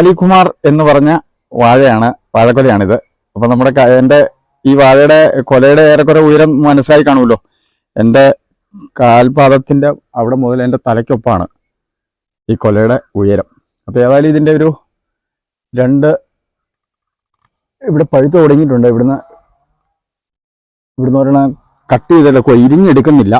കാലികുമാർ എന്ന് പറഞ്ഞ വാഴയാണ് വാഴക്കൊലയാണിത്. അപ്പൊ നമ്മുടെ എന്റെ ഈ വാഴയുടെ കൊലയുടെ ഏറെക്കുറെ ഉയരം മനസ്സിലായി കാണുമല്ലോ. എന്റെ കാൽപാദത്തിന്റെ അവിടെ മുതൽ എന്റെ തലയ്ക്കൊപ്പാണ് ഈ കൊലയുടെ ഉയരം. അപ്പൊ ഏതായാലും ഇതിന്റെ ഒരു രണ്ട് ഇവിടെ പഴുത്ത് തുടങ്ങിയിട്ടുണ്ട്. ഇവിടുന്ന് ഇവിടുന്ന് ഒരെണ്ണം കട്ട് ചെയ്തല്ലോ ഇരിഞ്ഞെടുക്കുന്നില്ല.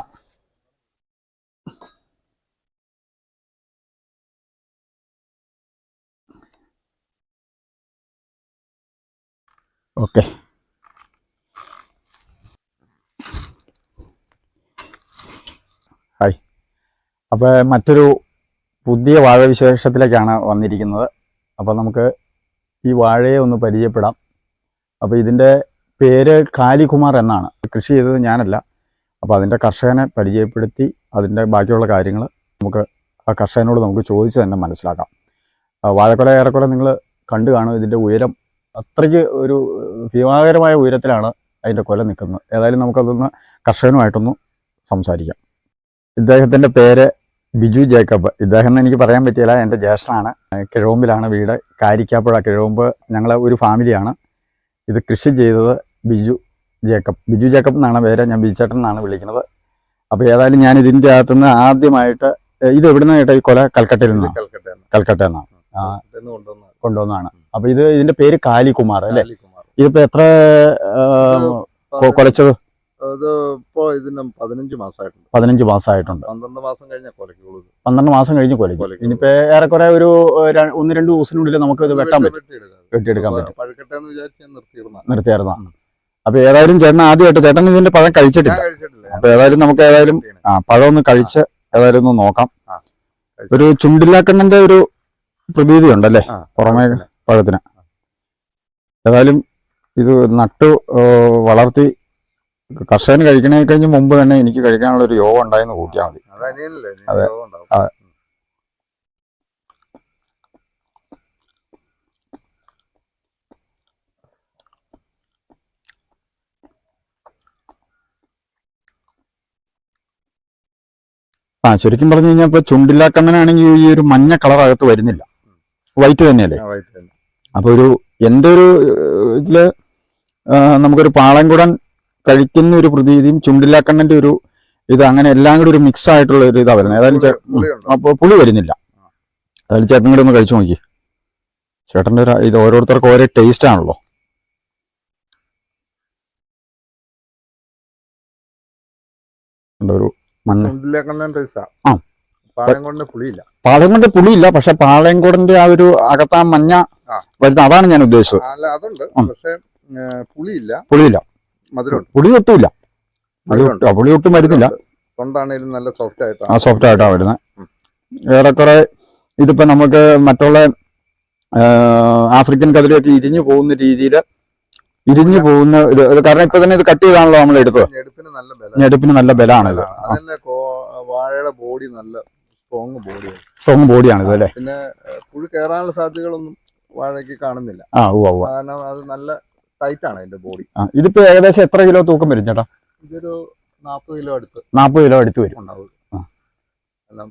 ഓക്കെ. ഹായ്. അപ്പോൾ മറ്റൊരു പുതിയ വാഴ വിശേഷത്തിലേക്കാണ് വന്നിരിക്കുന്നത്. അപ്പോൾ നമുക്ക് ഈ വാഴയെ ഒന്ന് പരിചയപ്പെടാം. അപ്പോൾ ഇതിന്റെ പേര് കാലികുമാർ എന്നാണ്. കൃഷി ചെയ്തത് ഞാനല്ല. അപ്പോൾ അതിന്റെ കർഷകനെ പരിചയപ്പെടുത്തി അതിന്റെ ബാക്കിയുള്ള കാര്യങ്ങൾ നമുക്ക് ആ കർഷകനോട് നമുക്ക് ചോദിച്ച് തന്നെ മനസ്സിലാക്കാം. വാഴക്കുല ഏറെക്കുറെ നിങ്ങൾ കണ്ടു കാണും ഇതിന്റെ ഉയരം. അത്രയ്ക്ക് ഒരു ഭീമാകരമായ ഉയരത്തിലാണ് അതിന്റെ കൊല നിൽക്കുന്നത്. ഏതായാലും നമുക്കതൊന്ന് കർഷകനുമായിട്ടൊന്ന് സംസാരിക്കാം. ഇദ്ദേഹത്തിന്റെ പേര് ബിജു ജേക്കബ്. ഇദ്ദേഹം എനിക്ക് പറയാൻ പറ്റിയില്ല എന്റെ ജ്യേഷ്ഠനാണ്. കിഴവുമ്പിലാണ് വീട്. കാരിക്കാപ്പുഴ കിഴവുമ്പ് ഞങ്ങളെ ഒരു ഫാമിലിയാണ്. ഇത് കൃഷി ചെയ്തത് ബിജു ജേക്കബ്. ബിജു ജേക്കബ് എന്നാണ് പേര്. ഞാൻ ബിജുചേട്ടൻ എന്നാണ് വിളിക്കുന്നത്. അപ്പോൾ ഏതായാലും ഞാൻ ഇതിന്റെ അകത്തുനിന്ന് ആദ്യമായിട്ട് ഇത് ഇത് നിന്ന് കേട്ടോ ഈ കൊല? കൽക്കട്ടയിൽ നിന്നാണ് കൽക്കട്ട എന്നാണ് കൊണ്ടുവന്നതാണ്. അപ്പോൾ ഇത് ഇതിന്റെ പേര് കാലികുമാർ അല്ലെ? ഇതിപ്പോ എത്ര കൊലച്ചത്? ഇപ്പോ ഇതിന് പതിനഞ്ച് മാസമായിട്ടുണ്ട് പതിനഞ്ച് മാസമായിട്ടുണ്ട് പന്ത്രണ്ട് മാസം കഴിഞ്ഞ കൊലക്കുള്ളൂ ഇനിയിപ്പോ പന്ത്രണ്ട് മാസം കഴിഞ്ഞ്. ഇനിയിപ്പോൾ ഏറെക്കുറെ ഒരു ഒന്ന് രണ്ട് ദിവസത്തിനുള്ളിൽ നമുക്ക് ഇത് വെട്ടാൻ പറ്റും. വെട്ടിയെടുക്കാം. വെട്ടിയെടുക്കാൻ അപ്പൊ പറ്റും. പഴുക്കട്ടെ എന്ന് വിചാരിച്ച് ഞാൻ നിർത്തിയിരുന്ന നിർത്തിയായിരുന്ന? അപ്പൊ ഏതായാലും ചേട്ടൻ ആദ്യമായിട്ട് ചേട്ടൻ ഇതിന്റെ പഴം കഴിച്ചിട്ടില്ല. അപ്പൊ ഏതായാലും നമുക്ക് ഏതായാലും ആ പഴം ഒന്ന് കഴിച്ച് ഏതായാലും ഒന്ന് നോക്കാം. ഒരു ചുണ്ടില്ലാക്കണ്ണന്റെ ഒരു പ്രതീതി ഉണ്ടല്ലേ പുറമേ. പഴത്തിന്. ഏതായാലും ഇത് നട്ടു വളർത്തി കർഷകന് കഴിക്കണേ കഴിഞ്ഞ് മുമ്പ് തന്നെ എനിക്ക് കഴിക്കാനുള്ള ഒരു യോഗം ഉണ്ടായെന്ന് കൂട്ടിയാൽ മതി. അത്. അതെ. ആ ശരിക്കും പറഞ്ഞു കഴിഞ്ഞാൽ ഇപ്പൊ ചുണ്ടില്ലാക്കണ്ണനാണെങ്കിൽ ഈ ഒരു മഞ്ഞ കളർ അകത്ത് വരുന്നില്ല. വൈറ്റ് തന്നെയല്ലേ? ആ, വയറ്റിൽ തന്നെ. അപ്പൊ ഒരു എന്റെ ഒരു ഇതിൽ ഇതിൽ നമുക്കൊരു പാളംകുടൻ കഴിക്കുന്ന ഒരു പ്രതീതിയും ചുണ്ടില്ലാക്കണ്ണന്റെ ഒരു ഇത് അങ്ങനെ എല്ലാം കൂടി ഒരു മിക്സ് ആയിട്ടുള്ള ഒരു ഇതാ വരുന്നത് ഏതായാലും അപ്പോൾ അപ്പൊ പുളി വരുന്നില്ല ഏതായാലും ചേട്ടൻ കൂടെ ഒന്ന് കഴിച്ചു നോക്കി ചേട്ടന്റെ ഒരു ഇത് ഓരോരുത്തർക്കും ഓരോ ടേസ്റ്റ് ആണല്ലോ ഒരു മണ്ണ്. ആ. പാളയം കൊണ്ട് പുളിയില്ല പക്ഷെ പാളയംകുടന്റെ ആ ഒരു അകത്താ മഞ്ഞ. വരുന്ന അതാണ് ഞാൻ ഉദ്ദേശിച്ചത്. അല്ല അതുണ്ട്. ഉം. പക്ഷെ പുളിയില്ല. പുളിയില്ല. മധുരമുണ്ട്. പുളി ഒട്ടുമില്ല. പുളി. ഒട്ടും വരുന്നില്ല. തൊണ്ടാണേലും നല്ല സോഫ്റ്റ് ആയിട്ടാണ് ആ സോഫ്റ്റ് ആയിട്ടാണ് വരുന്നത്. ഏറെക്കുറെ ഇതിപ്പോ നമുക്ക് മറ്റുള്ള ആഫ്രിക്കൻ കതിരൊക്കെ ഇരിഞ്ഞു പോകുന്ന രീതിയിൽ ഇരിഞ്ഞു പോകുന്ന ഇത് കാരണം ഇപ്പൊ തന്നെ ഇത് കട്ട് ചെയ്താണല്ലോ നമ്മൾ എടുത്തത്. ഞെടുപ്പിന് നല്ല ബലമാണ് ഇത് വാഴയുടെ ബോഡി നല്ല സ്ട്രോങ് ബോഡിയാണ് സ്ട്രോങ് ബോഡിയാണ് ഇത് അല്ലേ? പിന്നെ പുഴു കയറാനുള്ള സാധ്യതകളൊന്നും വാഴയ്ക്ക് കാണുന്നില്ല. ആ ഉവ്വ ഉവ്വ. കാരണം അത് നല്ല ടൈറ്റ് ആണ് അതിന്റെ ബോഡി ആ ഇതിപ്പോ ഏകദേശം എത്ര കിലോ തൂക്കം വരും ചേട്ടാ? ഇതൊരു നാൽപ്പത് കിലോ അടുത്ത് നാൽപ്പത് കിലോ അടുത്ത് വരും. ഉണ്ടാവും. ആ. കാരണം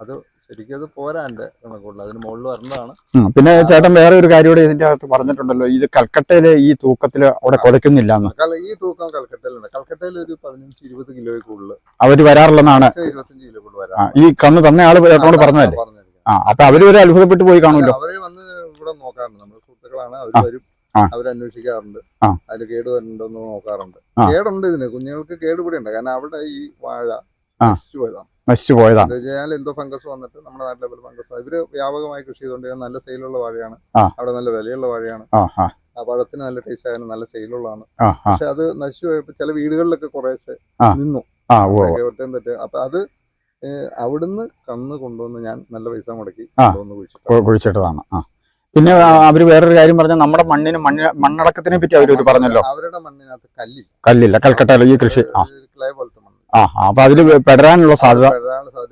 അത് ശരിക്കും അത് പോരാന്റെ കണക്കുള്ള അതിന് മുകളിൽ വരുന്നതാണ് ഉം. പിന്നെ ചേട്ടൻ വേറെ ഒരു കാര്യം കൂടെ ഇതിന്റെ അകത്ത് പറഞ്ഞിട്ടുണ്ടല്ലോ. ഇത് കൽക്കട്ടയിലെ ഈ തൂക്കത്തിൽ അവിടെ കുലയ്ക്കുന്നില്ല എന്ന്. കല- ഈ തൂക്കം കൽക്കട്ടയിലുണ്ട്. കൽക്കട്ടയിൽ ഒരു പതിനഞ്ച് ഇരുപത് കിലോയിൽ കൂടുതൽ അവർ വരാറുള്ളതാണ്. ഇരുപത്തഞ്ച് കിലോ കൂടുതൽ ആ, വരാം ഈ കന്ന് തന്നെ ആൾ ചേട്ടനോട് പറഞ്ഞതല്ലേ? ആ അപ്പൊ അവർ ഒരു അത്ഭുതപ്പെട്ട് പോയി കാണുമല്ലോ. അവർ നോക്കാറുണ്ട്. നമ്മുടെ സുഹൃത്തുക്കളാണ് അവർ വരും. അവരന്വേഷിക്കാറുണ്ട്. അതിൽ കേട് വരുന്നുണ്ടോന്ന് നോക്കാറുണ്ട്. കേടുണ്ട് ഇതിന്. കുഞ്ഞുങ്ങൾക്ക് കേട് ഇവിടെ ഉണ്ട് കാരണം അവിടെ ഈ വാഴ. നശിച്ചു പോയതാണ്. നശിച്ചു പോയതാണ് എന്താ വെച്ചാൽ എന്തോ ഫംഗസ് വന്നിട്ട് നമ്മുടെ നാട്ടിലെ പോലെ ഫംഗസ് ഇവർ വ്യാപകമായി കൃഷി ചെയ്തുകൊണ്ട് നല്ല സെയിലുള്ള വാഴയാണ്. അവിടെ നല്ല വിലയുള്ള വാഴയാണ്. ആ പഴത്തിന് നല്ല ടേസ്റ്റ് ആയാലും നല്ല സെയിലുള്ളതാണ്. പക്ഷെ അത് നശിച്ചു പോയപ്പോ ചില വീടുകളിലൊക്കെ കുറേശ്ശെ. നിന്നു. ഒറ്റം. തെറ്റ് അപ്പൊ അത് അവിടുന്ന് കന്ന് കൊണ്ടുവന്ന് ഞാൻ നല്ല പൈസ മുടക്കി. കൊണ്ടുവന്ന് കുഴിച്ചിട്ടു കുഴിച്ചിട്ടതാണ്. ആ. പിന്നെ അവർ വേറൊരു കാര്യം പറഞ്ഞ നമ്മുടെ മണ്ണിന് മണ്ണ് മണ്ണടക്കത്തിനെ പറ്റി അവരൊരു പറഞ്ഞല്ലോ. അവരുടെ മണ്ണിനകത്ത് കല്ലില്ല. കല്ലില്ല കൽക്കട്ടയിലെ ഈ കൃഷി. ആ. ക്ലേ പോലത്തെ മണ്ണ്. ആ അപ്പൊ അതിൽ പെടരാനുള്ള സാധ്യത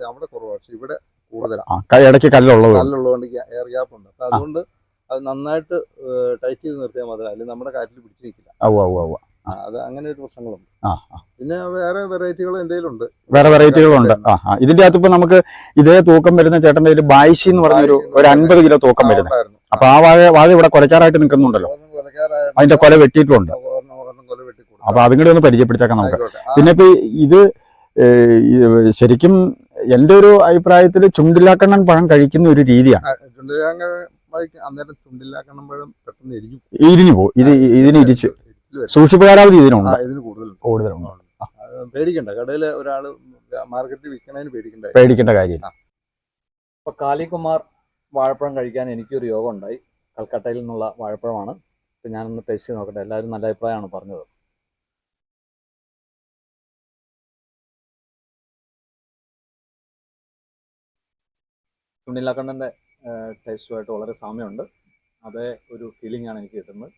അവിടെ കുറവാണ് പക്ഷെ ഇവിടെ കൂടുതലാണ് ആ ക- ഇടയ്ക്ക് കല്ലുള്ളത് കല്ലുള്ളതുകൊണ്ട് എയർ ഗ്യാപ്പ് ഉണ്ട്. അതുകൊണ്ട് അത് നന്നായിട്ട് ടൈറ്റ് ചെയ്ത് നിർത്തിയാൽ മതി. അല്ലെങ്കിൽ നമ്മുടെ കാറ്റിൽ ഓ നിൽക്കില്ല അത് അങ്ങനെ ഒരു പ്രശ്നങ്ങളുണ്ട്. ആ. പിന്നെ വേറെ വെറൈറ്റികൾ എന്തെങ്കിലും ഉണ്ട്. വേറെ വെറൈറ്റികളുണ്ട് ആ ആ. ഇതിന്റെ അകത്ത് ഇപ്പൊ നമുക്ക് ഇതേ തൂക്കം വരുന്ന ചേട്ടന്റെ ഒരു ബായിശി എന്ന് പറഞ്ഞൊരു ഒരു അൻപത് കിലോ തൂക്കം വരുന്നത്. ഉണ്ടായിരുന്നു. അപ്പൊ ആ വാഴ വാഴ ഇവിടെ കൊലക്കാറായിട്ട് നിൽക്കുന്നുണ്ടല്ലോ. അതിന്റെ കൊല വെട്ടിയിട്ടുണ്ട്. അപ്പൊ അതും കൂടി ഒന്ന് പരിചയപ്പെടുത്തേക്കാം നമുക്ക്. പിന്നെ ഇപ്പൊ ഇത് ശരിക്കും എന്റെ ഒരു അഭിപ്രായത്തിൽ ചുണ്ടില്ലാക്കണ്ണൻ പഴം കഴിക്കുന്ന ഒരു രീതിയാണ്. അന്നേരം ചുണ്ടില്ലാക്കണ്ണൻ പഴം പെട്ടെന്ന് ഇരിഞ്ഞു പോകും ഇത് ഇതിന് ഇരിച്ച്. സൂക്ഷിപ്പ് കാലാവധി ഇതിനുണ്ട്. ഇതിന് കൂടുതലുണ്ട്. കൂടുതലുണ്ട്. പേടിക്കണ്ട. കടയിൽ ഒരാൾ മാർക്കറ്റിൽ വിൽക്കണതിന് പേടിക്കണ്ട. പേടിക്കേണ്ട കാര്യമില്ല ഇപ്പൊ കാലികുമാർ വാഴപ്പഴം കഴിക്കാൻ എനിക്കൊരു യോഗം ഉണ്ടായി കൽക്കട്ടയിൽ നിന്നുള്ള വാഴപ്പഴമാണ്. ഇപ്പൊ ഞാനൊന്ന് ടേസ്റ്റ് ചെയ്ത് നോക്കട്ടെ. എല്ലാവരും നല്ല അഭിപ്രായമാണ് പറഞ്ഞത്. ചുണ്ടിലാക്കണ്ണന്റെ ടേസ്റ്റുമായിട്ട് വളരെ സാമ്യമുണ്ട്. അതേ ഒരു ഫീലിംഗ് ആണ് എനിക്ക് കിട്ടുന്നത്.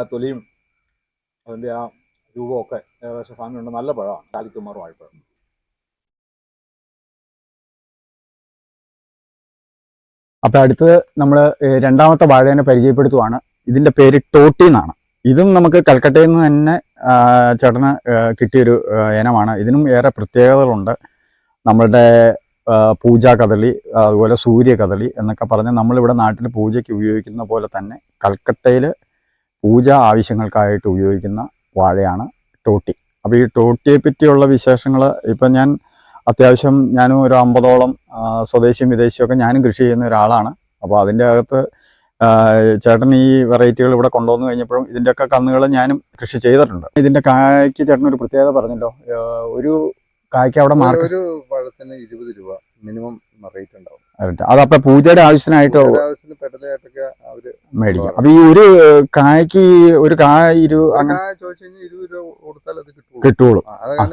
ആ തൊലിയും അതിന്റെ ആ രൂപമൊക്കെ ഏകദേശം സാമ്യമുണ്ട് നല്ല പഴമാണ്. കാലിക്കുമാർ വാഴപ്പഴം അപ്പൊ അടുത്തത് നമ്മൾ രണ്ടാമത്തെ വാഴേനെ പരിചയപ്പെടുത്തുവാണ്. ഇതിന്റെ പേര് ടോട്ടി എന്നാണ്. ഇതും നമുക്ക് കൽക്കട്ടയിൽ നിന്ന് തന്നെ ചേട്ടന് കിട്ടിയൊരു ഇനമാണ്. ഇതിനും ഏറെ പ്രത്യേകതകളുണ്ട്. നമ്മളുടെ പൂജാ കദളി അതുപോലെ സൂര്യ കദളി എന്നൊക്കെ പറഞ്ഞ് നമ്മളിവിടെ നാട്ടിൽ പൂജയ്ക്ക് ഉപയോഗിക്കുന്ന പോലെ തന്നെ കൽക്കട്ടയിൽ പൂജ ആവശ്യങ്ങൾക്കായിട്ട് ഉപയോഗിക്കുന്ന വാഴയാണ് ടോട്ടി. അപ്പോൾ ഈ ടോട്ടിയെ പറ്റിയുള്ള വിശേഷങ്ങൾ ഇപ്പം ഞാൻ അത്യാവശ്യം ഞാനും ഒരു അമ്പതോളം സ്വദേശിയും വിദേശിയൊക്കെ ഞാനും കൃഷി ചെയ്യുന്ന ഒരാളാണ്. അപ്പോൾ അതിന്റെ അകത്ത് ചേട്ടൻ ഈ വെറൈറ്റികൾ ഇവിടെ കൊണ്ടുവന്നു കഴിഞ്ഞപ്പോഴും ഇതിന്റെയൊക്കെ കന്നുകൾ ഞാനും കൃഷി ചെയ്തിട്ടുണ്ട്. ഇതിന്റെ കായ്ക്ക് ചേട്ടൻ ഒരു പ്രത്യേകത പറഞ്ഞല്ലോ. ഒരു കായ്ക്ക് അവിടെ ഒരു പഴത്തിന് ഇരുപത് രൂപ മിനിമം റേറ്റ് ഉണ്ടാവും. അതപ്പോൾ പൂജയുടെ ആവശ്യത്തിനായിട്ട് മേടിക്കും. അപ്പൊ ഈ ഒരു കായ്ക്ക് ഒരു കായ ഇരു അത് കിട്ടുള്ളൂ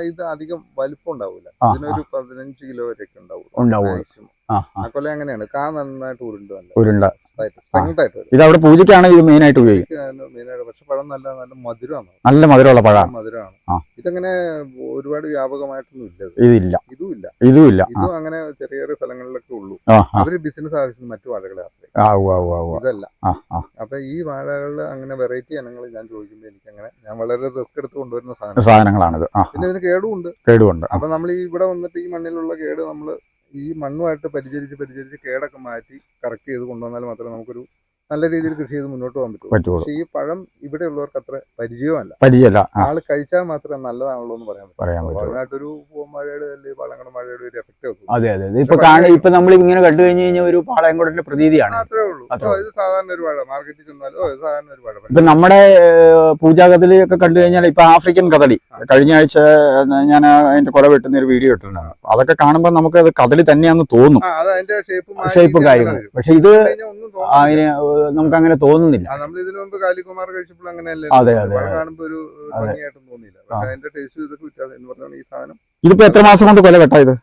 ഇത് അധികം വലിപ്പം ഉണ്ടാവില്ല ഇതിനൊരു പതിനഞ്ച് കിലോ വരെയൊക്കെ ഉണ്ടാവും ആ ആ. എങ്ങനെയാണ് കാ നന്നായിട്ട് ഉരുണ്ട് ഉരുണ്ട. ഇത് അവിടെ പൂജയ്ക്കാണ് ഇത് മെയിനായിട്ട് ആയിട്ട് മെയിനായിട്ട് പക്ഷെ പഴം നല്ല നല്ല മധുരമാണ്. നല്ല മധുരമുള്ള പഴമാണ് മധുരമാണ്. ഇതങ്ങനെ ഒരുപാട് വ്യാപകമായിട്ടൊന്നും ഇല്ല ഇത്. ഇതില്ല. ഇതും ഇല്ല ഇതുമില്ല. ആ. ഇതും അങ്ങനെ ചെറിയ ചെറിയ സ്ഥലങ്ങളിലൊക്കെ ഉള്ളൂ. അവർ ബിസിനസ് ആവശ്യത്തിന് മറ്റു വാഴകളെ ഇതല്ല. അപ്പൊ ഈ വാഴകളിൽ അങ്ങനെ വെറൈറ്റി ഇനങ്ങൾ ഞാൻ ചോദിക്കുമ്പോൾ എനിക്ക് അങ്ങനെ ഞാൻ വളരെ റിസ്ക് എടുത്ത് കൊണ്ടുവരുന്ന സാധനങ്ങളാണ്. സാധനങ്ങളാണിത്. പിന്നെ ഇതിന് കേടുമുണ്ട് കേടുണ്ട് അപ്പൊ നമ്മൾ ഇവിടെ വന്നിട്ട് ഈ മണ്ണിലുള്ള കേട് നമ്മൾ ഈ മണ്ണുമായിട്ട് പരിചരിച്ച് പരിചരിച്ച് കേടൊക്കെ മാറ്റി കറക്റ്റ് ചെയ്ത് കൊണ്ടുവന്നാൽ മാത്രമേ നമുക്കൊരു നല്ല രീതിയിൽ കൃഷി ചെയ്ത് മുന്നോട്ട് പോകാൻ പറ്റും പക്ഷേ ഈ പഴം ഇവിടെ ഉള്ളവർക്ക് അത്ര പരിചയമല്ല. പരിചയമല്ല ആൾ കഴിച്ചാൽ മാത്രമേ നല്ലതാണുള്ളൂ എന്ന് പറയാൻ പറ്റും. സ്വാഭാവികമായിട്ടൊരു പൂവന്മാരുടെ അല്ലെങ്കിൽ പാലങ്ങട മഴയുടെ ഒരു എഫക്റ്റ് വെക്കും അതെ അതെ ഇപ്പൊ കാണ ഇപ്പൊ നമ്മൾ ഇങ്ങനെ കണ്ടു കഴിഞ്ഞു കഴിഞ്ഞാൽ ഒരു പാളയംകുടന്റെ പ്രതീതിയാണ്. അത്രേ ഉള്ളൂ. അതോ ഇത് സാധാരണ ഒരു പഴം. മാർക്കറ്റിൽ ചെന്നാലോ സാധാരണ ഒരു പഴം. ഇപ്പൊ നമ്മുടെ ഏഹ്, പൂജാ കദളി ഒക്കെ കണ്ടു കഴിഞ്ഞാൽ ഇപ്പൊ ആഫ്രിക്കൻ കഥളി കഴിഞ്ഞ ആഴ്ച ഞാൻ അതിന്റെ കൊല വെട്ടുന്ന ഒരു വീഡിയോ ഇട്ടിട്ടുണ്ട് അതൊക്കെ കാണുമ്പോൾ നമുക്ക് അത് കഥളി തന്നെയാണെന്ന് തോന്നും. ആ അത് അതിന്റെ ഷേപ്പ് ഷേപ്പ് കാര്യങ്ങളും പക്ഷെ ഇത് അതിന് നമുക്ക് അങ്ങനെ തോന്നുന്നില്ല നമ്മൾ ഇതിനു മുമ്പ് കാലികുമാർ കഴിച്ചപ്പോൾ അങ്ങനെയല്ലേ? അതെ, അതെ, കാണുമ്പോൾ ഒരു. ഭംഗിയായിട്ടും തോന്നിയില്ല. അതിന്റെ ടേസ്റ്റ് ഇതൊക്കെ വ്യത്യാസം എന്ന് പറഞ്ഞാൽ ഈ സാധനം. ഇതിപ്പോ എത്ര മാസം കൊണ്ട് കൊല വെട്ടാ ഇത്?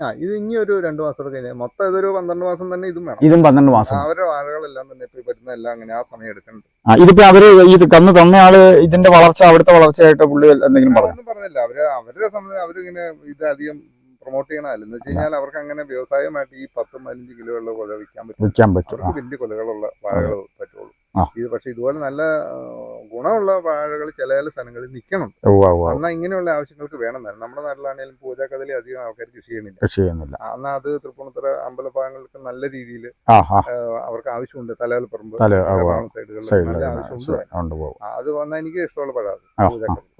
ആ ഇത് ഇനി ഒരു രണ്ടു മാസം കഴിഞ്ഞാൽ മൊത്തം ഇതൊരു പന്ത്രണ്ട് മാസം തന്നെ ഇതും വേണം. ഇതും പന്ത്രണ്ട് മാസം. അവരുടെ വാഴകളെല്ലാം തന്നെ ഇപ്പൊ പറ്റുന്ന എല്ലാം അങ്ങനെ ആ സമയം എടുക്കുന്നുണ്ട്. ഇതിപ്പോ അവർ ഇത് കന്ന് തന്ന ആൾ ഇതിന്റെ വളർച്ച അവിടുത്തെ വളർച്ചയായിട്ട് പുള്ളി എന്തെങ്കിലും പറഞ്ഞു? പറഞ്ഞില്ല. അവർ അവരുടെ സമയം അവരിങ്ങനെ ഇത് അധികം പ്രൊമോട്ട് ചെയ്യണമല്ല എന്ന് വെച്ച് കഴിഞ്ഞാൽ അവർക്ക് അങ്ങനെ വ്യവസായമായിട്ട് ഈ പത്തും പതിനഞ്ച് കിലോ ഉള്ള കൊല വിൽക്കാൻ പറ്റും വിൽക്കാൻ പറ്റും. വലിയ കൊലകളുള്ള വാഴകൾ പറ്റുള്ളൂ. ഇത് പക്ഷെ ഇതുപോലെ നല്ല ഗുണമുള്ള വാഴകൾ ചില ചില സ്ഥലങ്ങളിൽ നിൽക്കണം. എന്നാൽ ഇങ്ങനെയുള്ള ആവശ്യങ്ങൾക്ക് വേണം തന്നെ നമ്മുടെ നാട്ടിലാണെങ്കിലും പൂജാക്കഥലി അധികം ആൾക്കാർ കൃഷി ചെയ്യണില്ല കൃഷി ചെയ്യുന്നില്ല. എന്നാൽ അത് തൃപ്പൂണിത്തറ അമ്പലഭാഗങ്ങൾക്ക് നല്ല രീതിയിൽ അവർക്ക് ആവശ്യമുണ്ട്. തലവലപ്പറമ്പ് സൈഡുകളിൽ നല്ല ആവശ്യമുണ്ട് അത് വന്നാൽ എനിക്ക് ഇഷ്ടമുള്ള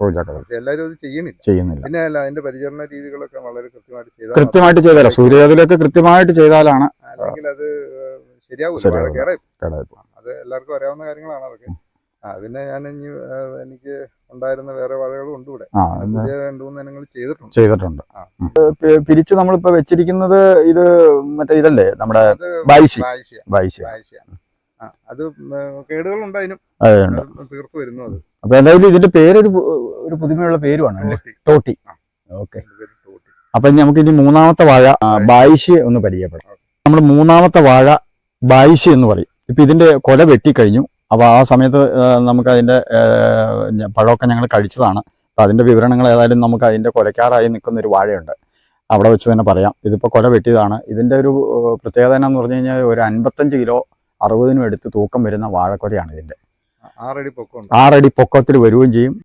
പൂജാക്കഥലി എല്ലാവരും അത് ചെയ്യണില്ല ചെയ്യുന്നില്ല. പിന്നെ അല്ല അതിന്റെ പരിചരണ രീതികളൊക്കെ വളരെ കൃത്യമായിട്ട് ചെയ്താൽ കൃത്യമായിട്ട് ചെയ്താലോ? സൂര്യകഥയിലൊക്കെ കൃത്യമായിട്ട് ചെയ്താലാണ് അല്ലെങ്കിൽ അത്. കേടായി കേടായി അത് എല്ലാവർക്കും അറിയാവുന്ന കാര്യങ്ങളാണ് അതൊക്കെ. ആ പിന്നെ ഞാൻ ഇനി എനിക്ക് ഉണ്ടായിരുന്ന വേറെ വാഴകളും ഉണ്ട് ഇവിടെ. പുതിയ രണ്ടു മൂന്ന് ഇനങ്ങൾ ചെയ്തിട്ടുണ്ട്. ചെയ്തിട്ടുണ്ട്. പിരിച്ച് നമ്മളിപ്പോ വെച്ചിരിക്കുന്നത് ഇത് മറ്റേ ഇതല്ലേ? നമ്മുടെ അത് കേടുകളുണ്ട് അതിനും. തീർത്തു വരുന്നു അത്. അപ്പൊ എന്തായാലും ഇതിന്റെ പേരൊരു ഒരു പുതുമയുള്ള പേരുമാണ് ടോട്ടി. ഓക്കെ. അപ്പൊ ഇനി നമുക്ക് ഇനി മൂന്നാമത്തെ വാഴ ബായിഷി ഒന്ന് പരിചയപ്പെടാം. നമ്മൾ മൂന്നാമത്തെ വാഴ ബായിഷി എന്ന് പറയും. ഇപ്പൊ ഇതിന്റെ കൊല വെട്ടിക്കഴിഞ്ഞു. അപ്പോൾ ആ സമയത്ത് നമുക്ക് അതിന്റെ ആ, പഴമൊക്കെ ഞങ്ങൾ കഴിച്ചതാണ്. അപ്പം അതിന്റെ വിവരണങ്ങൾ ഏതായാലും നമുക്ക് അതിന്റെ കൊലക്കാറായി നിൽക്കുന്ന ഒരു വാഴയുണ്ട്. അവിടെ വെച്ച് തന്നെ പറയാം. ഇതിപ്പോൾ കൊല വെട്ടിയതാണ്. ഇതിന്റെ ഒരു പ്രത്യേകത എന്നാന്ന് പറഞ്ഞു കഴിഞ്ഞാൽ ഒരു അൻപത്തഞ്ച് കിലോ അറുപതിനും എടുത്ത് തൂക്കം വരുന്ന വാഴക്കൊലയാണ് ഇതിന്റെ ആറടി പൊക്കം ആറടി പൊക്കത്തിൽ വരികയും ചെയ്യും.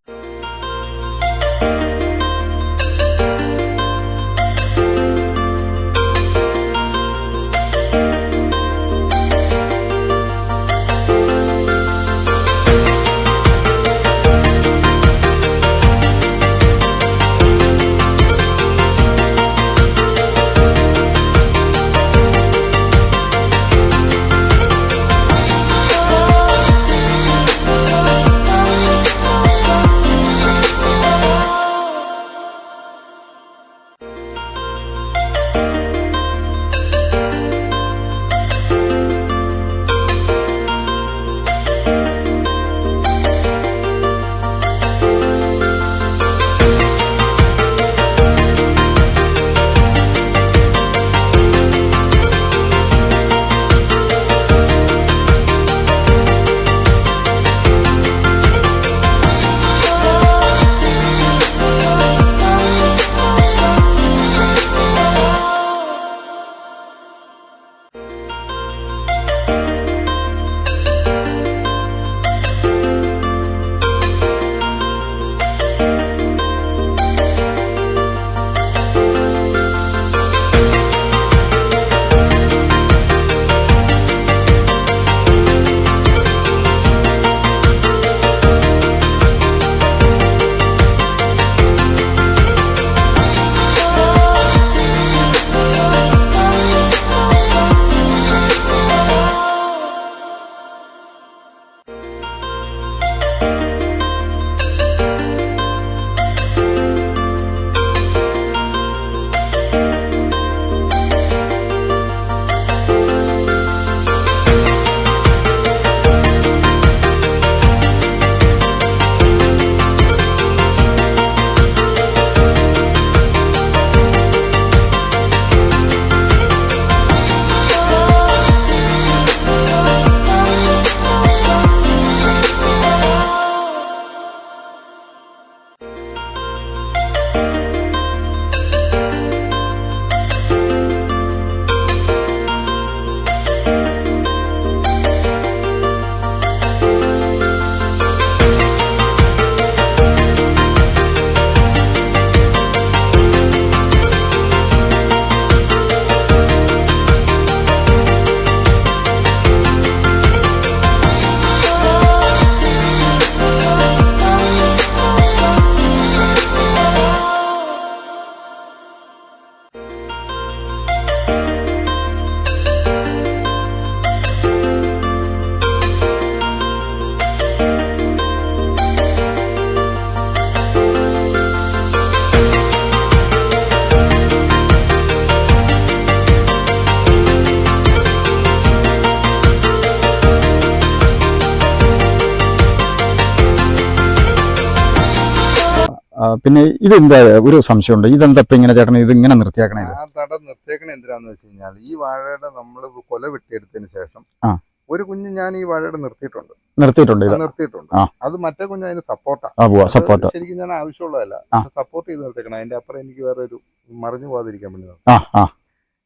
പിന്നെ ഇതെന്താ ഒരു സംശയമുണ്ട് ഇതെന്താ ഇപ്പൊ ഇങ്ങനെ ചേട്ടൻ ഇത് ഇങ്ങനെ നിർത്തിയാക്കണേ? ആ തട നിർത്തിയേക്കണ എന്തിനാന്ന് വെച്ച് കഴിഞ്ഞാൽ ഈ വാഴയുടെ നമ്മൾ കൊല വെട്ടിയെടുത്തതിന് ശേഷം ആ. ഒരു കുഞ്ഞ് ഞാൻ ഈ വാഴയുടെ നിർത്തിയിട്ടുണ്ട് നിർത്തിയിട്ടുണ്ട് ഇത് അത് നിർത്തിയിട്ടുണ്ട് ആ. അത് മറ്റേ കുഞ്ഞ് അതിന് സപ്പോർട്ടാ ആ പോവാ സപ്പോർട്ട് ശരിക്കും ഞാൻ ആവശ്യമുള്ളതല്ല ആ. സപ്പോർട്ട് ചെയ്ത് നിർത്തിക്കണം അതിന്റെ അപ്പുറം എനിക്ക് വേറെ ഒരു മറിഞ്ഞു പോകാതിരിക്കാൻ വേണ്ടി നിർത്തി. ആ ആ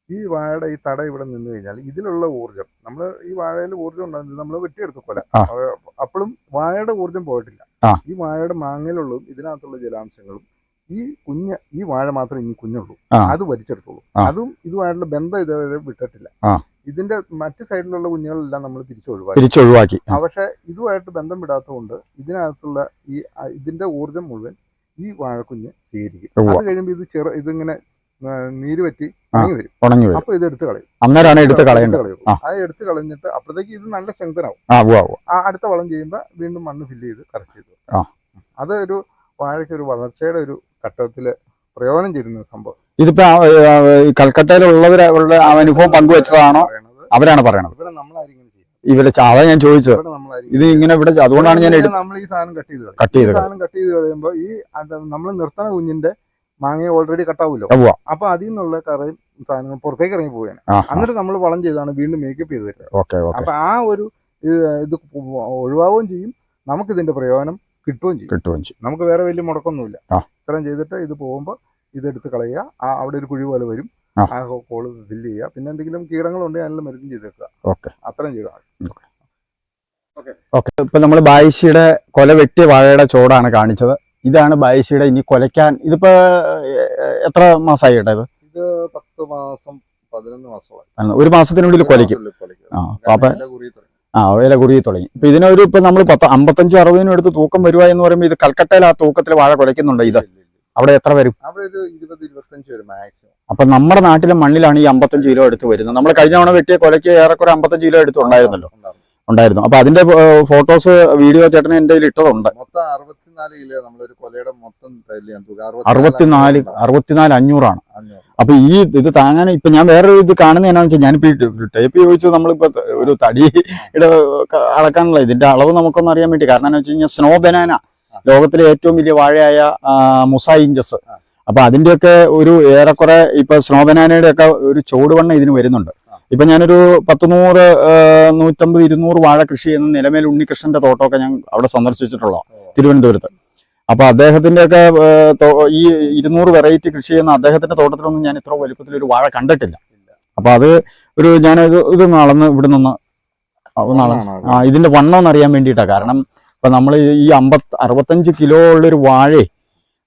ഈ വാഴയുടെ ഈ തട ഇവിടെ നിന്ന് കഴിഞ്ഞാൽ ഇതിലുള്ള ഊർജം നമ്മൾ ഈ വാഴയിൽ ഊർജം ഉണ്ടാകുന്നത് നമ്മൾ കൊല. ആ. അപ്പോഴും വാഴയുടെ ഊർജം പോയിട്ടില്ല. ഈ വാഴയുടെ മാങ്ങയിലുള്ളതും ഇതിനകത്തുള്ള ജലാംശങ്ങളും ഈ കുഞ്ഞ് ഈ വാഴ മാത്രമേ ഇനി കുഞ്ഞുള്ളൂ. അത് വലിച്ചെടുത്തോളൂ. അതും ഇതുമായിട്ടുള്ള ബന്ധം ഇതുവരെ വിട്ടിട്ടില്ല. ഇതിന്റെ മറ്റു സൈഡിലുള്ള കുഞ്ഞുങ്ങളെല്ലാം നമ്മൾ തിരിച്ചൊഴിവാക്കി. തിരിച്ചൊഴിവാക്കി. പക്ഷെ ഇതുമായിട്ട് ബന്ധം വിടാത്തതുകൊണ്ട് ഇതിനകത്തുള്ള ഈ ഇതിന്റെ ഊർജം മുഴുവൻ ഈ വാഴക്കുഞ്ഞ് സ്വീകരിക്കും. അത് കഴിയുമ്പോൾ ഇത് ചെറു ഇതിങ്ങനെ നീര് പറ്റി ഉണങ്ങി വരും. അപ്പൊ ഇത് എടുത്ത് കളയും. അന്നേരമാണ് എടുത്ത് കളയേണ്ടത്. ആ. അത് എടുത്ത് കളഞ്ഞിട്ട് അപ്പോഴത്തേക്ക് ഇത് നല്ല ശക്തനാവും ആ അടുത്ത വളം ചെയ്യുമ്പോൾ വീണ്ടും മണ്ണ് ഫില്ല് ചെയ്ത് കറക്റ്റ് ചെയ്തു. അത് ഒരു വാഴയ്ക്ക് ഒരു വളർച്ചയുടെ ഒരു ഘട്ടത്തിൽ പ്രയോജനം ചെയ്യുന്ന സംഭവം. ഇതിപ്പോ കൽക്കട്ടയിലുള്ളവരുടെ അനുഭവം പങ്കുവെച്ചതാണോ? അവരാണ് പറയണത്. ഇവിടെ നമ്മളായിരിക്കും ച- അതാ ഞാൻ ചോദിച്ചത്. ഇത് ഇങ്ങനെ ഇവിടെ അതുകൊണ്ടാണ് ഞാൻ നമ്മൾ ഈ സാധനം കട്ട് ചെയ്ത് കട്ട് ചെയ്ത് സാധനം കട്ട് ചെയ്ത് കഴിയുമ്പോൾ ഈ നമ്മൾ നിർത്തണ കുഞ്ഞിന്റെ മാങ്ങ ഓൾറെഡി കട്ടാവുമല്ലോ. അപ്പൊ അതിൽ നിന്നുള്ള കറയും സാധനങ്ങൾ പുറത്തേക്ക് ഇറങ്ങി പോവുകയാണ്. എന്നിട്ട് നമ്മൾ വളം ചെയ്താണ് വീണ്ടും മേക്കപ്പ് ചെയ്ത് തരുന്നത് ഓക്കെ ഓക്കെ. അപ്പൊ ആ ഒരു ഇത് ഒഴിവാകുകയും ഒഴിവാവുകയും ചെയ്യും. നമുക്ക് ഇതിന്റെ പ്രയോജനം കിട്ടുകയും ചെയ്യും. കിട്ടുകയും ചെയ്യും. നമുക്ക് വേറെ വലിയ മുടക്കൊന്നുമില്ല. ഇത്രയും ചെയ്തിട്ട് ഇത് പോകുമ്പോൾ ഇതെടുത്ത് കളയുക. ആ അവിടെ ഒരു കുഴി പോലെ വരും. ആ. കോൾ കോൾ ഫില്ല് ചെയ്യുക. പിന്നെ എന്തെങ്കിലും കീടങ്ങളുണ്ടെങ്കിൽ അതിനുള്ള മരുന്നും ചെയ്തേക്കുക ഓക്കെ. അത്രയും ചെയ്താൽ. ഓക്കെ. ഇപ്പൊ നമ്മൾ ബായിശിയുടെ കൊല വെട്ടിയ വാഴയുടെ ചോടാണ് കാണിച്ചത്. ഇതാണ് ബായിശിയുടെ ഇനി കൊലയ്ക്കാൻ ഇതിപ്പോ എത്ര മാസമായി കേട്ടോ ഇത്? ഇത് പത്ത് മാസം പതിനൊന്ന് മാസമായി ഒരു മാസത്തിനുള്ളിൽ കൊലയ്ക്കും. ആ വില കുറുകി തുടങ്ങി. ഇപ്പൊ ഇതിനൊരു ഇപ്പൊ നമ്മൾ പത്ത് അമ്പത്തഞ്ചും അറുപതിനും എടുത്ത് തൂക്കം വരുക എന്ന് പറയുമ്പോൾ ഇത് കൽക്കട്ടയിൽ ആ തൂക്കത്തിൽ വാഴ കുലയ്ക്കുന്നുണ്ടോ ഇത്. അവിടെ എത്ര വരും? അപ്പൊ നമ്മുടെ നാട്ടിലെ മണ്ണിലാണ് ഈ അമ്പത്തഞ്ച് കിലോ എടുത്ത് വരുന്നത്. നമ്മൾ കഴിഞ്ഞ തവണ വെട്ടിയ കൊലയ്ക്ക് ഏറെക്കുറെ അമ്പത്തഞ്ച് കിലോ എടുത്ത് ഉണ്ടായിരുന്നല്ലോ. ഉണ്ടായിരുന്നു. അപ്പൊ അതിന്റെ ഫോട്ടോസ് വീഡിയോ ചേട്ടൻ എന്റെ കയ്യിൽ ഇട്ടതുണ്ട്. അറുപത്തിനാല് അറുപത്തിനാല് അഞ്ഞൂറാണ്. അപ്പൊ ഈ ഇത് താങ്ങാൻ ഇപ്പൊ ഞാൻ വേറെ ഇത് കാണുന്ന എന്നാന്ന് വെച്ചാൽ ഞാനിപ്പോ ടേപ്പ് ചോദിച്ചത് നമ്മളിപ്പോ ഒരു തടിയുടെ അളക്കാനുള്ള ഇതിന്റെ അളവ് നമുക്കൊന്നും അറിയാൻ വേണ്ടി. കാരണം എന്ന് വെച്ച് കഴിഞ്ഞാൽ സ്നോ ബനാന ലോകത്തിലെ ഏറ്റവും വലിയ വാഴയായ ആ, മുസായി ഇഞ്ചസ്. അപ്പൊ അതിന്റെയൊക്കെ ഒരു ഏറെക്കുറെ ഇപ്പൊ സ്നോ ബനാനയുടെ ഒക്കെ ഒരു ചൂടുവണ്ണം ഇതിന് വരുന്നുണ്ട്. ഇപ്പൊ ഞാനൊരു പത്ത് നൂറ് നൂറ്റമ്പത് ഇരുന്നൂറ് വാഴ കൃഷി ചെയ്യുന്ന നിലമേൽ ഉണ്ണികൃഷ്ണന്റെ തോട്ടമൊക്കെ ഞാൻ അവിടെ സന്ദർശിച്ചിട്ടുള്ള തിരുവനന്തപുരത്ത്. അപ്പൊ അദ്ദേഹത്തിന്റെ ഒക്കെ ഈ ഇരുന്നൂറ് വെറൈറ്റി കൃഷി ചെയ്യുന്ന അദ്ദേഹത്തിന്റെ തോട്ടത്തിലൊന്നും ഞാൻ ഇത്ര വലുപ്പത്തിൽ ഒരു വാഴ കണ്ടിട്ടില്ല. അപ്പൊ അത് ഒരു ഞാൻ ഇത് ഇത് അളന്ന് ഇവിടെ നിന്ന്? ആ ഇതിന്റെ വണ്ണം അറിയാൻ വേണ്ടിയിട്ടാണ് കാരണം ഇപ്പൊ നമ്മൾ ഈ അമ്പത് അറുപത്തഞ്ച് കിലോ ഉള്ളൊരു വാഴയെ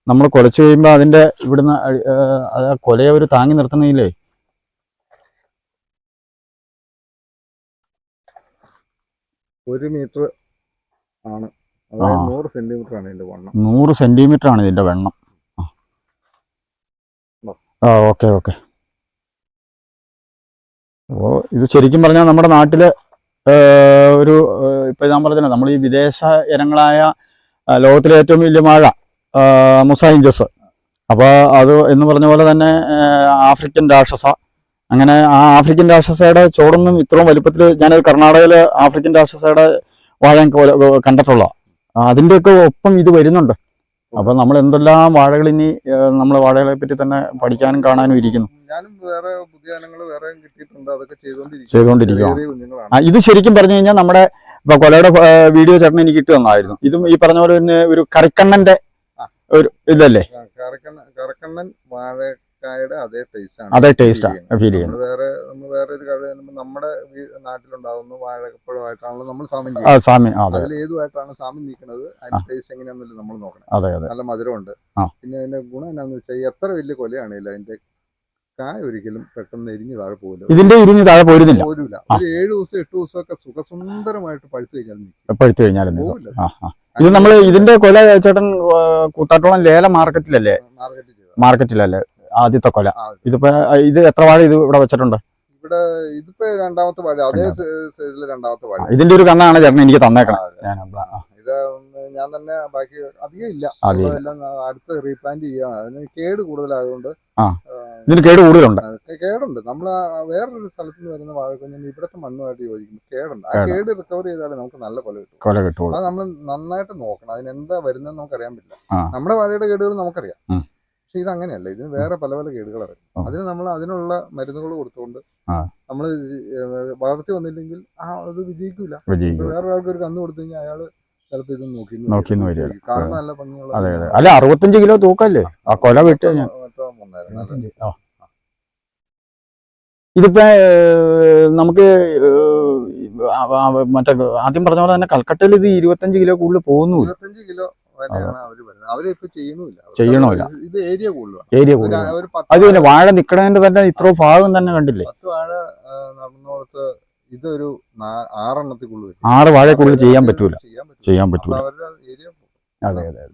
നമ്മൾ കുലച്ച് കഴിയുമ്പോൾ അതിന്റെ ഇവിടുന്ന് കൊലയെ ഒരു താങ്ങി നിർത്തണമെങ്കിലേ ഒരു മീറ്റർ ആണ്. അതായത്. നൂറ് സെന്റിമീറ്റർ ആണ് ഇതിന്റെ വണ്ണം. നൂറ് സെന്റിമീറ്റർ ആണ് ഇതിന്റെ വെണ്ണം. ആ. Okay okay. അപ്പോ ഇത് ശരിക്കും പറഞ്ഞാൽ നമ്മുടെ നാട്ടിൽ ഒരു ഇപ്പൊ ഞാൻ പറഞ്ഞല്ലോ നമ്മൾ ഈ വിദേശ ഇനങ്ങളായ ലോകത്തിലെ ഏറ്റവും വലിയ മഴ മുസൈഞ്ചസ് അപ്പോൾ അപ്പൊ അത് എന്ന് പറഞ്ഞ പോലെ തന്നെ ആഫ്രിക്കൻ രാക്ഷസ അങ്ങനെ ആ ആഫ്രിക്കൻ രാക്ഷസയുടെ ചോടൊന്നും ഇത്രയും വലുപ്പത്തിൽ ഞാൻ കർണാടകയിലെ ആഫ്രിക്കൻ രാക്ഷസയുടെ വാഴ കണ്ടിട്ടുള്ള. അതിന്റെയൊക്കെ ഒപ്പം ഇത് വരുന്നുണ്ട്. അപ്പൊ നമ്മൾ എന്തെല്ലാം വാഴകൾ ഇനി നമ്മൾ വാഴകളെ പറ്റി തന്നെ പഠിക്കാനും കാണാനും ഇരിക്കുന്നു. ഞാനും വേറെ പുതിയ ഇനങ്ങൾ വേറെ അതൊക്കെ ചെയ്തുകൊണ്ടിരിക്കും ചെയ്തുകൊണ്ടിരിക്കുകയാണ് ചെറിയ കുഞ്ഞുങ്ങളാണ്. ആ, ഇത് ശരിക്കും പറഞ്ഞു കഴിഞ്ഞാൽ നമ്മുടെ ഇപ്പൊ കൊലയുടെ വീഡിയോ ചേട്ടൻ എനിക്ക് ഇട്ട് തന്നായിരുന്നു ഇതും ഈ പറഞ്ഞ പോലെ തന്നെ ഒരു കറിക്കണ്ണന്റെ ഒരു ഇതല്ലേ? കറക്കണ്ണൻ കറക്കണ്ണൻ വാഴക്കായുടെ അതേ ടേസ്റ്റ് ആണ് അതേ ടേസ്റ്റാ ഫീൽ ചെയ്യുന്നത്. വേറെ നമ്മൾ വേറെ ഒരു കട നമ്മുടെ നാട്ടിലുണ്ടാവുന്ന വാഴപ്പഴമായിട്ടാണല്ലോ നമ്മൾ സാമ്യം ചെയ്യുന്നത്. അതിൽ ഏതുമായിട്ടാണ് സാമ്യം നീക്കുന്നത് അതിന്റെ ടേസ്റ്റ് എങ്ങനെയാണെന്നല്ലേ നമ്മൾ നോക്കണം. അതെ അതെ. നല്ല മധുരമുണ്ട്. പിന്നെ അതിന്റെ ഗുണം എന്നാന്ന് വെച്ചാൽ എത്ര വലിയ കൊലയാണെങ്കിലും അതിന്റെ കായ ഒരിക്കലും പെട്ടെന്ന് എരിഞ്ഞു താഴെ പോകില്ല. ഇതിന്റെ ഇരിഞ്ഞ് താഴെ പോരുന്നില്ല. പോരില്ല ഒരു ഏഴ് ദിവസം എട്ട് ദിവസം ഒക്കെ സുഖസുന്ദരമായിട്ട് പഴുത്തു കഴിഞ്ഞാൽ പഴുത്തു കഴിഞ്ഞാൽ കഴിഞ്ഞാലും ഇത്. നമ്മൾ ഇതിന്റെ കൊല ചേട്ടൻ കൂത്താട്ടോളം ലേല മാർക്കറ്റിലല്ലേ? മാർക്കറ്റിലല്ലേ? ആദ്യത്തെ കൊല. ഇതിപ്പോ ഇത് എത്ര വാഴ ഇത് ഇവിടെ വെച്ചിട്ടുണ്ട്? ഇവിടെ ഇതിപ്പോ രണ്ടാമത്തെ വാഴ അതേ സൈഡിലെ രണ്ടാമത്തെ വാഴ. ഇതിന്റെ ഒരു കന്നാണ് ചേട്ടൻ എനിക്ക് തന്നേക്കണം. ഞാൻ ഇത് ഞാൻ തന്നെ ബാക്കി അധികം ഇല്ല. അടുത്ത് റീപ്ലാന്റ് ചെയ്യാം അതിന് കേട് കൂടുതലായതുകൊണ്ട്. ഇതിന് കേട് കൂടുതലുണ്ട്. കേടുണ്ട്. നമ്മൾ വേറൊരു സ്ഥലത്ത് നിന്ന് വരുന്ന വാഴക്കുഞ്ഞിന് ഇവിടുത്തെ മണ്ണുമായിട്ട് യോജിക്കുന്നു. കേടുണ്ട്. ആ കേട്. റിക്കവർ ചെയ്താലേ നമുക്ക് നല്ല കൊല കിട്ടും. കൊല കിട്ടും അത് നമ്മൾ നന്നായിട്ട് നോക്കണം. അതിന് എന്താ വരുന്നതെന്ന് നമുക്കറിയാൻ പറ്റില്ല. നമ്മുടെ വാഴയുടെ കേടുകൾ നമുക്കറിയാം. പക്ഷെ ഇത് അങ്ങനെയല്ല. ഇതിന് വേറെ പല പല കേടുകൾ ആ. അതിന് നമ്മൾ അതിനുള്ള മരുന്നുകൾ കൊടുത്തുകൊണ്ട്. നമ്മൾ വളർത്തി വന്നില്ലെങ്കിൽ ആ അത് വിജയിക്കൂല. വിജയിക്കും. വേറെ ഒരാൾക്ക് ഒരു കന്ന് കൊടുത്തു കഴിഞ്ഞാൽ അയാൾ ചിലപ്പോൾ ഇത് നോക്കി നോക്കിന്ന് വരികയില്ല. കാണുന്ന നല്ല ഭംഗിയുള്ള അതെ അതെ. അല്ല അറുപത്തഞ്ച് കിലോ തൂക്കല്ലേ? ആ കൊല വിട്ട്. ഇതിപ്പോ നമുക്ക് മറ്റേ ആദ്യം പറഞ്ഞ പോലെ തന്നെ കൽക്കട്ടയിൽ ഇത് ഇരുപത്തഞ്ച് കിലോ കൂടുതൽ പോകുന്നു ഇരുപത്തഞ്ച് കിലോ ചെയ്യണമില്ല ഏരിയ കൂടുതലാണ്. അത് പിന്നെ വാഴ നിക്കണതിന്റെ തന്നെ ഇത്ര ഭാഗം തന്നെ കണ്ടില്ലേ? വാഴ നടന്നോടത്ത് ഇതൊരു ആറെണ്ണത്തിൽ ആറ് വാഴക്കുള്ളിൽ ചെയ്യാൻ പറ്റൂല. ചെയ്യാൻ പറ്റൂല. ഏരിയ അതെ അതെ.